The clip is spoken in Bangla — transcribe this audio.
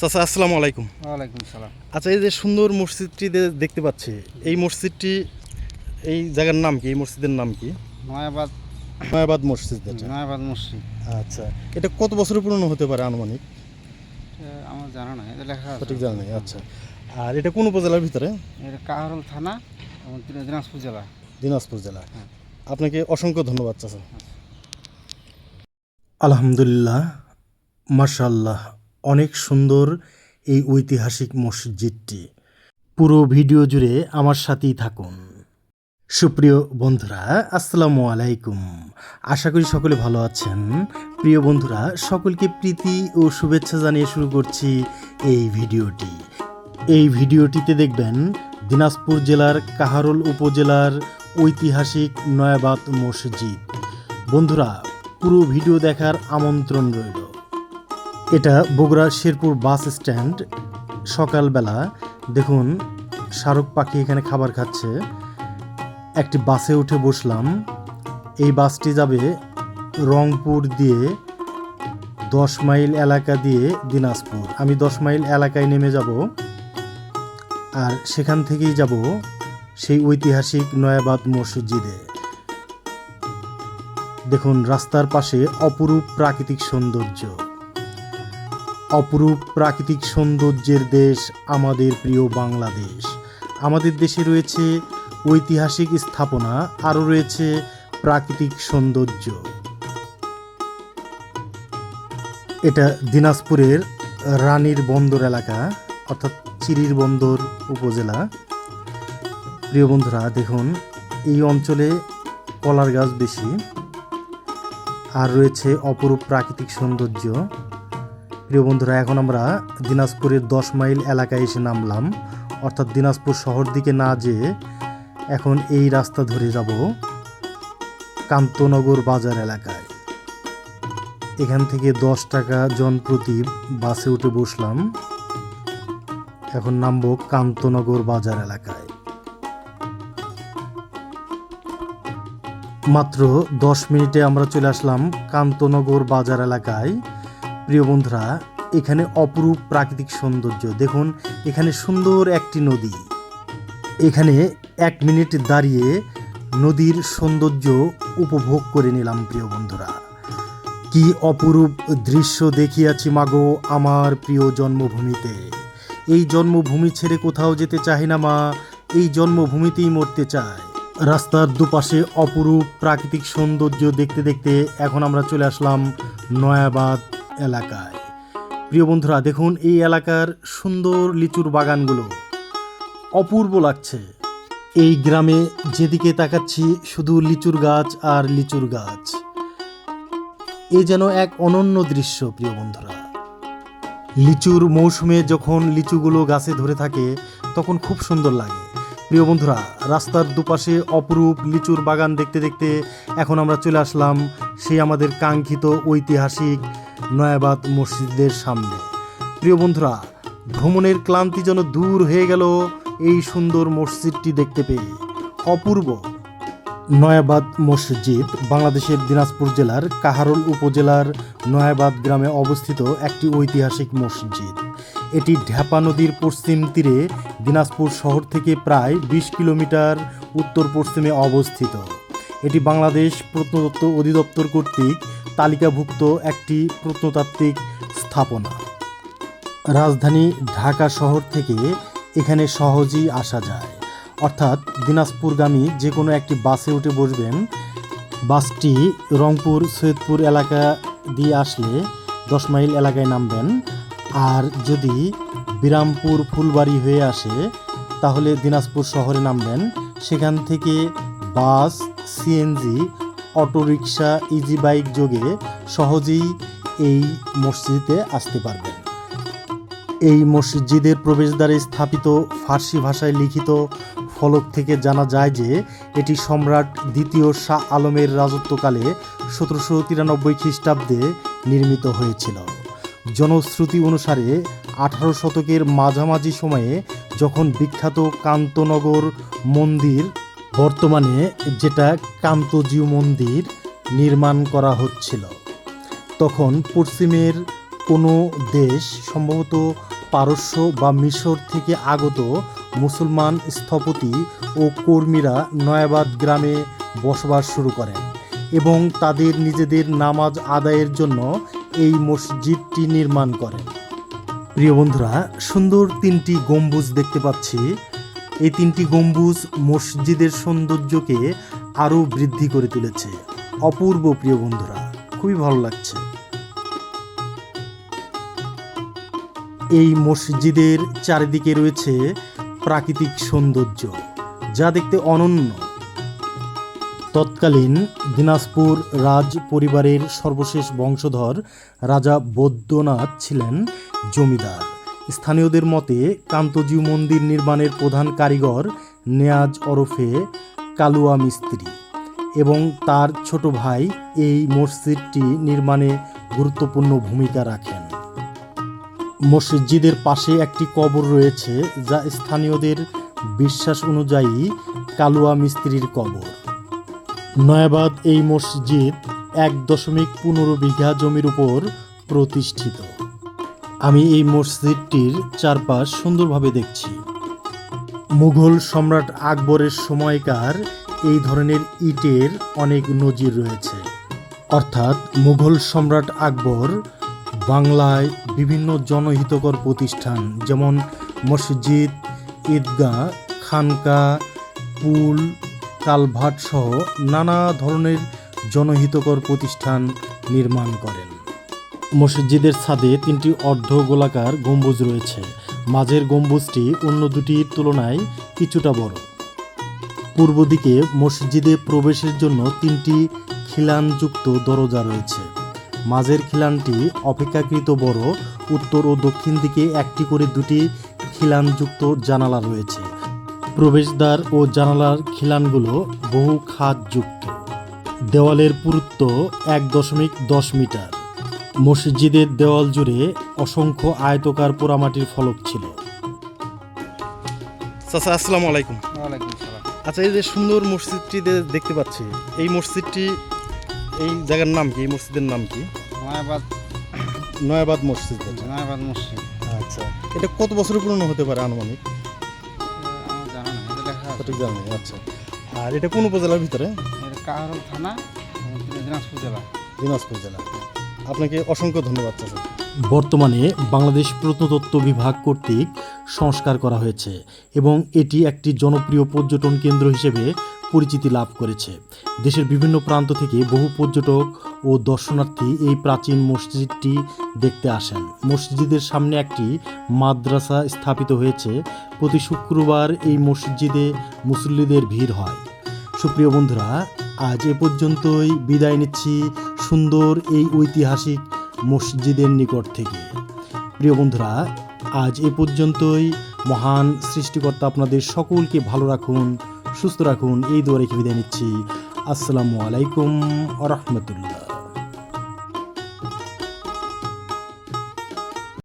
চাচা আসসালামু আলাইকুম। ওয়ালাইকুম সালাম। আচ্ছা এই যে সুন্দর মসজিদটি দেখতে পাচ্ছি এই মসজিদটি এই জায়গার নাম কি? এই মসজিদের নাম কি? নয়াবাদ নয়াবাদ মসজিদ এটা। নয়াবাদ মসজিদ। আচ্ছা এটা কত বছর পুরনো হতে পারে আনুমানিক? আমার জানা নাই এটা লেখা আছে। সঠিক জানা নেই আচ্ছা। আর এটা কোন উপজেলার ভিতরে? এটা কাহারল থানা এবং দিনাজপুর জেলা। দিনাজপুর জেলা। হ্যাঁ। আপনাকে অসংখ্য ধন্যবাদ চাচা। আলহামদুলিল্লাহ মাশাল্লাহ অনেক সুন্দর এই ঐতিহাসিক মসজিদটি। পুরো ভিডিও জুড়ে আমার সাথেই থাকুন। সুপ্রিয় বন্ধুরা, আসসালামু আলাইকুম। আশা করি সকলে ভালো আছেন। প্রিয় বন্ধুরা, সকলকে প্রীতি ও শুভেচ্ছা জানিয়ে শুরু করছি এই ভিডিওটি। এই ভিডিওটিতে দেখবেন দিনাজপুর জেলার কাহারোল উপজেলার ঐতিহাসিক নয়াবাদ মসজিদ। বন্ধুরা, পুরো ভিডিও দেখার আমন্ত্রণ রইল। এটা বগুড়া শেরপুর বাস স্ট্যান্ড, সকালবেলা। দেখুন, শাহরুখ পাখি এখানে খাবার খাচ্ছে। একটি বাসে উঠে বসলাম। এই বাসটি যাবে রংপুর দিয়ে দশ মাইল এলাকা দিয়ে দিনাজপুর। আমি দশ মাইল এলাকায় নেমে যাব আর সেখান থেকেই যাব সেই ঐতিহাসিক নয়াবাদ মসজিদে। দেখুন, রাস্তার পাশে অপরূপ প্রাকৃতিক সৌন্দর্য। অপরূপ প্রাকৃতিক সৌন্দর্যের দেশ আমাদের প্রিয় বাংলাদেশ। আমাদের দেশে রয়েছে ঐতিহাসিক স্থাপনা, আরও রয়েছে প্রাকৃতিক সৌন্দর্য। এটা দিনাজপুরের রানীর বন্দর এলাকা, অর্থাৎ চিরির বন্দর উপজেলা। প্রিয় বন্ধুরা, দেখুন, এই অঞ্চলে কলার গাছ বেশি, আর রয়েছে অপরূপ প্রাকৃতিক সৌন্দর্য। প্রিয় বন্ধুরা, এখন আমরা দিনাজপুরের দশ মাইল এলাকায় এসে নামলাম। অর্থাৎ দিনাজপুর শহর দিকে না যেয়ে এখন এই রাস্তা ধরে যাব কান্তনগর বাজার এলাকায়। এখান থেকে দশ টাকা জনপ্রতি বাসে উঠে বসলাম। এখন নামবো কান্তনগর বাজার এলাকায়। মাত্র দশ মিনিটে আমরা চলে আসলাম কান্তনগর বাজার এলাকায়। প্রিয় বন্ধুরা, এখানে অপরূপ প্রাকৃতিক সৌন্দর্য। দেখুন, এখানে সুন্দর একটি নদী। এখানে এক মিনিট দাঁড়িয়ে নদীর সৌন্দর্য উপভোগ করে নিলাম, প্রিয় বন্ধুরা। কি অপরূপ দৃশ্য দেখিয়াছি মাগো আমার প্রিয় জন্মভূমিতে। এই জন্মভূমি ছেড়ে কোথাও যেতে চাই না মা, এই জন্মভূমিতেই মরতে চায়। রাস্তার দুপাশে অপরূপ প্রাকৃতিক সৌন্দর্য দেখতে দেখতে এখন আমরা চলে আসলাম নয়াবাদ এলাকায়। প্রিয় বন্ধুরা, দেখুন এই এলাকার সুন্দর লিচুর বাগানগুলো। অপূর্ব লাগছে। এই গ্রামে যেদিকে তাকাচ্ছি, শুধু লিচুর গাছ আর লিচুর গাছ। এ যেন এক অনন্য দৃশ্য, প্রিয় বন্ধুরা। লিচুর মৌসুমে যখন লিচুগুলো গাছে ধরে থাকে, তখন খুব সুন্দর লাগে। প্রিয় বন্ধুরা, রাস্তার দুপাশে অপরূপ লিচুর বাগান দেখতে দেখতে এখন আমরা চলে আসলাম সেই আমাদের কাঙ্ক্ষিত ঐতিহাসিক নয়াবাদ মসজিদের সামনে। প্রিয় বন্ধুরা, ভ্রমণের ক্লান্তি যেন দূর হয়ে গেল, এই সুন্দর মসজিদটি দেখতে পেয়ে। অপূর্ব নয়াবাদ মসজিদ বাংলাদেশের দিনাজপুর জেলার কাহারোল উপজেলার নয়াবাদ গ্রামে অবস্থিত একটি ঐতিহাসিক মসজিদ। এটি ঢ্যাপা নদীর পশ্চিম তীরে দিনাজপুর শহর থেকে প্রায় বিশ কিলোমিটার উত্তর পশ্চিমে অবস্থিত। এটি বাংলাদেশ প্রত্নতত্ত্ব অধিদপ্তর কর্তৃক তালিকাভুক্ত একটি প্রত্নতাত্ত্বিক স্থাপনা। রাজধানী ঢাকা শহর থেকে এখানে সহজেই আসা যায়। অর্থাৎ দিনাজপুরগামী যে কোনো একটি বাসে উঠে বসবেন। বাসটি রংপুর, সৈয়দপুর এলাকা দিয়ে আসলে দশ মাইল এলাকায় নামবেন। আর যদি বিরামপুর ফুলবাড়ি হয়ে আসে, তাহলে দিনাজপুর শহরে নামবেন। সেখান থেকে bus CNG auto rickshaw easy bike যোগে সহজেই এই মসজিদে আসতে পারবেন। এই মসজিদের প্রবেশদ্বারে স্থাপিত ফার্সি ভাষায় লিখিত ফলক থেকে জানা যায় যে, এটি সম্রাট দ্বিতীয় শাহ আলমের রাজত্বকালে সতেরোশো তিরানব্বই খ্রিস্টাব্দে নির্মিত হয়েছিল। জনশ্রুতি অনুসারে আঠারো শতকের মাঝামাঝি সময়ে যখন বিখ্যাত কান্তনগর মন্দির বর্তমানে যেটা কান্তজিউ মন্দির নির্মাণ করা হচ্ছিল। তখন পশ্চিমের কোনো দেশ, সম্ভবত পারস্য বা মিশর থেকে আগত মুসলমান স্থপতি ও কর্মীরা নয়াবাদ গ্রামে বসবাস শুরু করেন এবং তাদের নিজেদের নামাজ আদায়ের জন্য এই মসজিদটি নির্মাণ করেন। প্রিয় বন্ধুরা, সুন্দর তিনটি গম্বুজ দেখতে পাচ্ছি। এই তিনটি গম্বুজ মসজিদের সৌন্দর্যকে আরও বৃদ্ধি করে তুলেছে। অপূর্ব প্রিয় বন্ধুরা, খুবই ভালো লাগছে। এই মসজিদের চারিদিকে রয়েছে প্রাকৃতিক সৌন্দর্য, যা দেখতে অনন্য। তৎকালীন দিনাজপুর রাজ পরিবারের সর্বশেষ বংশধর রাজা বৈদ্যনাথ ছিলেন জমিদার। স্থানীয়দের মতে কান্তজিউ মন্দির নির্মাণের প্রধান কারিগর নেয়াজ ওরফে কালুয়া মিস্ত্রি এবং তার ছোট ভাই এই মসজিদটি নির্মাণে গুরুত্বপূর্ণ ভূমিকা রাখেন। মসজিদের পাশে একটি কবর রয়েছে যা স্থানীয়দের বিশ্বাস অনুযায়ী কালুয়া মিস্ত্রির কবর। নয়াবাদ এই মসজিদ এক দশমিক পনেরো বিঘা জমির উপর প্রতিষ্ঠিত। আমি এই মসজিদটির চারপাশ সুন্দরভাবে দেখছি। মুঘল সম্রাট আকবরের সময়কার এই ধরনের ইটের অনেক নজির রয়েছে। অর্থাৎ মুঘল সম্রাট আকবর বাংলায় বিভিন্ন জনহিতকর প্রতিষ্ঠান, যেমন মসজিদ, ঈদগাহ, খানকা, পুল, কালভার্ট সহ নানা ধরনের জনহিতকর প্রতিষ্ঠান নির্মাণ করেন। মসজিদের ছাদে তিনটি অর্ধ গোলাকার গম্বুজ রয়েছে। মাঝের গম্বুজটি অন্য দুটির তুলনায় কিছুটা বড়। পূর্ব দিকে মসজিদে প্রবেশের জন্য তিনটি খিলানযুক্ত দরজা রয়েছে। মাঝের খিলানটি অপেক্ষাকৃত বড়, উত্তর ও দক্ষিণ দিকে একটি করে দুটি খিলানযুক্ত জানালা রয়েছে। প্রবেশদ্বার ও জানালার খিলানগুলো বহু খাতযুক্ত দেওয়ালের পুরুত্ব এক দশমিক দশ মিটার। মসজিদের দেওয়াল জুড়ে অসংখ্য আয়তকার পোড়ামাটির ফলক ছিল। চাচা আসসালামু আলাইকুম। আচ্ছা এই যে সুন্দর মসজিদটি দেখতে পাচ্ছি এই মসজিদটি এই জায়গার নাম কি? এই মসজিদের নাম কি? নয়াবাদ নয়াবাদ মসজিদ। নয়াবাদ মসজিদ। আচ্ছা এটা কত বছর পুরনো হতে পারে আনুমানিক? সঠিক জানি আচ্ছা। আর এটা কোন উপজেলার ভিতরে? এটা কাহারল থানা দিনাজপুর জেলা। দিনাজপুর জেলা। আপনাকে অসংখ্য ধন্যবাদ বর্তমানে বাংলাদেশ প্রত্নতত্ত্ব বিভাগ কর্তৃক সংস্কার করা হয়েছে এবং এটি একটি জনপ্রিয় পর্যটন কেন্দ্র হিসেবে পরিচিতি লাভ করেছে। দেশের বিভিন্ন প্রান্ত থেকে বহু পর্যটক ও দর্শনার্থী এই প্রাচীন মসজিদটি দেখতে আসেন। মসজিদের সামনে একটি মাদ্রাসা স্থাপিত হয়েছে। প্রতি শুক্রবার এই মসজিদে মুসল্লিদের ভিড় হয়। সুপ্রিয় বন্ধুরা, আজ এ পর্যন্তই। বিদায় নিচ্ছি। সুন্দর এই ঐতিহাসিক মসজিদের নিকট থেকে। প্রিয় বন্ধুরা, আজ এ পর্যন্তই। মহান সৃষ্টিকর্তা আপনাদের সকলকে ভালো রাখুন, সুস্থ রাখুন, এই দুয়ারে রেখে বিদায় নিচ্ছি। আসসালামু আলাইকুম আ রহমতুল্লাহ।